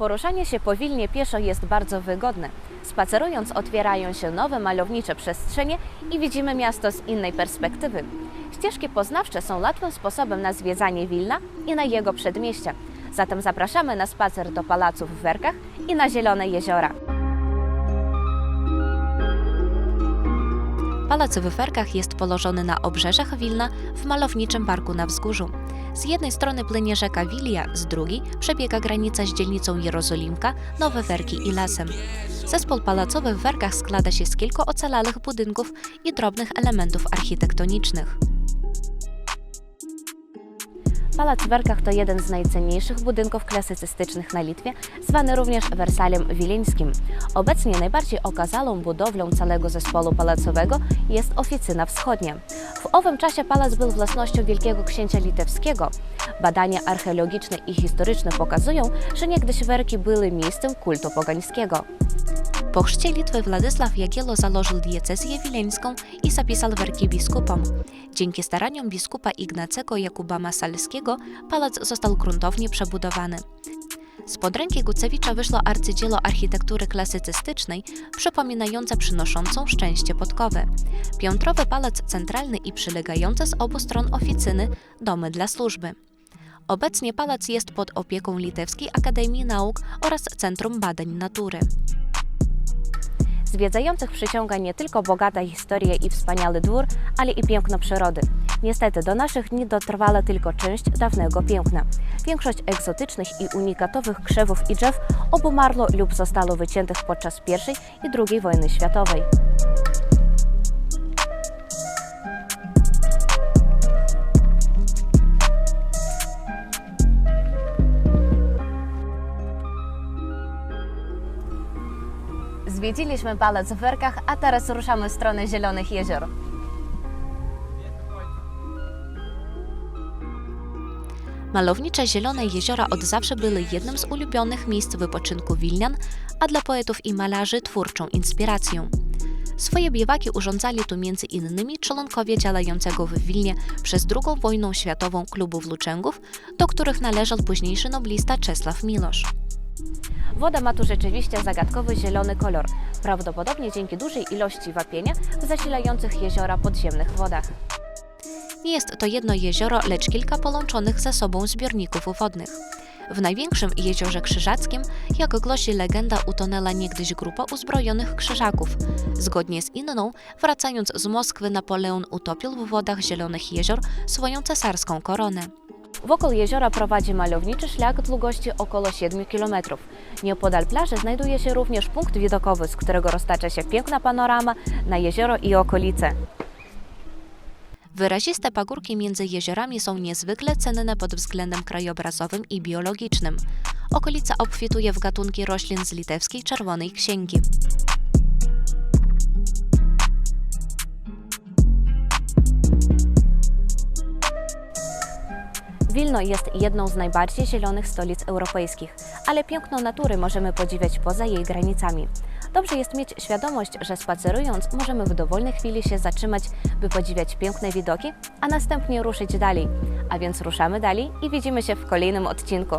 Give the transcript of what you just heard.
Poruszanie się po Wilnie pieszo jest bardzo wygodne. Spacerując otwierają się nowe malownicze przestrzenie i widzimy miasto z innej perspektywy. Ścieżki poznawcze są łatwym sposobem na zwiedzanie Wilna i na jego przedmieścia. Zatem zapraszamy na spacer do pałacu w Werkach i na Zielone Jeziora. Pałac w Werkach jest położony na obrzeżach Wilna w malowniczym parku na wzgórzu. Z jednej strony płynie rzeka Wilia, z drugiej przebiega granica z dzielnicą Jerozolimka, Nowe Werki i lasem. Zespół pałacowy w Werkach składa się z kilku ocalałych budynków i drobnych elementów architektonicznych. Pałac w Werkach to jeden z najcenniejszych budynków klasycystycznych na Litwie, zwany również Wersalem Wileńskim. Obecnie najbardziej okazalą budowlą całego zespołu pałacowego jest oficyna wschodnia. W owym czasie pałac był własnością Wielkiego Księcia Litewskiego. Badania archeologiczne i historyczne pokazują, że niegdyś Werki były miejscem kultu pogańskiego. Po chrzcie Litwy Władysław Jagiello założył diecezję wileńską i zapisał werki biskupom. Dzięki staraniom biskupa Ignacego Jakuba Masalskiego pałac został gruntownie przebudowany. Spod ręki Gucewicza wyszło arcydzieło architektury klasycystycznej, przypominające przynoszącą szczęście podkowę. Piętrowy pałac centralny i przylegające z obu stron oficyny, domy dla służby. Obecnie pałac jest pod opieką Litewskiej Akademii Nauk oraz Centrum Badań Natury. Zwiedzających przyciąga nie tylko bogata historia i wspaniały dwór, ale i piękno przyrody. Niestety do naszych dni dotrwała tylko część dawnego piękna. Większość egzotycznych i unikatowych krzewów i drzew obumarło lub zostało wyciętych podczas I i II wojny światowej. Zwiedziliśmy pałac w Werkach, a teraz ruszamy w stronę Zielonych Jezior. Malownicze Zielone Jeziora od zawsze były jednym z ulubionych miejsc wypoczynku Wilnian, a dla poetów i malarzy twórczą inspiracją. Swoje biwaki urządzali tu między innymi członkowie działającego w Wilnie przez II wojnę światową klubu włóczęgów, do których należał późniejszy noblista Czesław Milosz. Woda ma tu rzeczywiście zagadkowy zielony kolor, prawdopodobnie dzięki dużej ilości wapienia w zasilających jeziora podziemnych wodach. Nie jest to jedno jezioro, lecz kilka połączonych ze sobą zbiorników wodnych. W największym jeziorze Krzyżackim, jak głosi legenda, utonęła niegdyś grupa uzbrojonych krzyżaków. Zgodnie z inną, wracając z Moskwy, Napoleon utopił w wodach Zielonych Jezior swoją cesarską koronę. Wokół jeziora prowadzi malowniczy szlak długości około 7 km. Nieopodal plaży znajduje się również punkt widokowy, z którego roztacza się piękna panorama na jezioro i okolice. Wyraziste pagórki między jeziorami są niezwykle cenne pod względem krajobrazowym i biologicznym. Okolica obfituje w gatunki roślin z litewskiej czerwonej księgi. Wilno jest jedną z najbardziej zielonych stolic europejskich, ale piękno natury możemy podziwiać poza jej granicami. Dobrze jest mieć świadomość, że spacerując możemy w dowolnej chwili się zatrzymać, by podziwiać piękne widoki, a następnie ruszyć dalej. A więc ruszamy dalej i widzimy się w kolejnym odcinku.